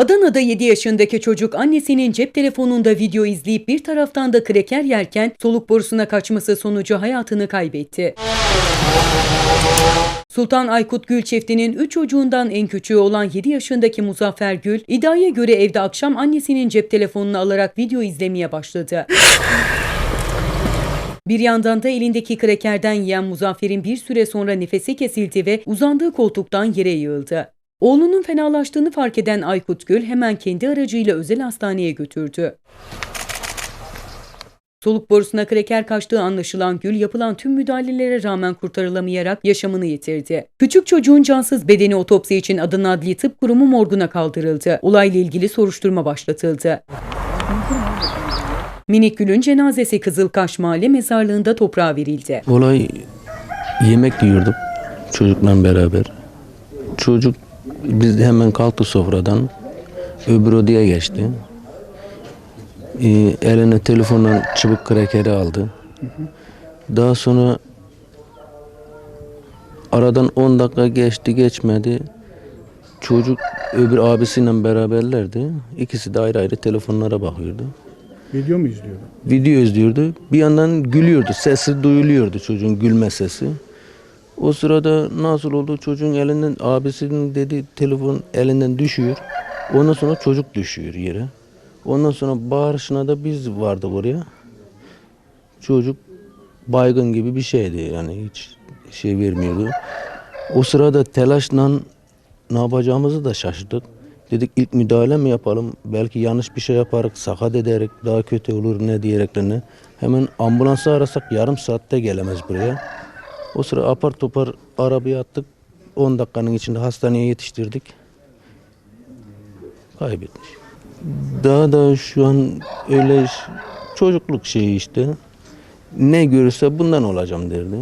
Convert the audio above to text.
Adana'da 7 yaşındaki çocuk annesinin cep telefonunda video izleyip bir taraftan da kreker yerken soluk borusuna kaçması sonucu hayatını kaybetti. Sultan Aykut Gül çiftinin 3 çocuğundan en küçüğü olan 7 yaşındaki Muzaffer Gül, iddiaya göre evde akşam annesinin cep telefonunu alarak video izlemeye başladı. Bir yandan da elindeki krekerden yiyen Muzaffer'in bir süre sonra nefesi kesildi ve uzandığı koltuktan yere yığıldı. Oğlunun fenalaştığını fark eden Aykut Gül hemen kendi aracıyla özel hastaneye götürdü. Soluk borusuna kreker kaçtığı anlaşılan Gül yapılan tüm müdahalelere rağmen kurtarılamayarak yaşamını yitirdi. Küçük çocuğun cansız bedeni otopsi için Adana Adli Tıp Kurumu morguna kaldırıldı. Olayla ilgili soruşturma başlatıldı. Minik Gül'ün cenazesi Kızılkaş Mahalle mezarlığında toprağa verildi. Olay yemek yiyorduk çocukla beraber. Çocuk biz hemen kalktı sofradan. Öbür odaya geçti. Ee, eline telefondan çubuk krekeri aldı. Daha sonra aradan 10 dakika geçti geçmedi. Çocuk öbür abisiyle beraberlerdi. İkisi de ayrı ayrı telefonlara bakıyordu Video mu izliyordu? video izliyordu. Bir yandan gülüyordu. Sesi duyuluyordu çocuğun gülme sesi. O sırada nasıl oldu çocuğun elinden abisinin dedi telefon elinden düşüyor. Ondan sonra çocuk düşüyor yere. Ondan sonra bağırışına da biz vardık oraya. Çocuk baygın gibi bir şeydi yani hiç şey vermiyordu. O sırada telaşla ne yapacağımızı da şaşırdık. Dedik ilk müdahale mi yapalım? Belki yanlış bir şey yaparız, sakat ederek daha kötü olur ne diyereklerine. Hemen ambulansı arasak yarım saatte gelemez buraya. O sıra apar topar arabaya attık. 10 dakikanın içinde hastaneye yetiştirdik. Kaybetmiş. Daha da şu an öyle çocukluk şeyi işte. Ne görürse bundan olacağım derdi.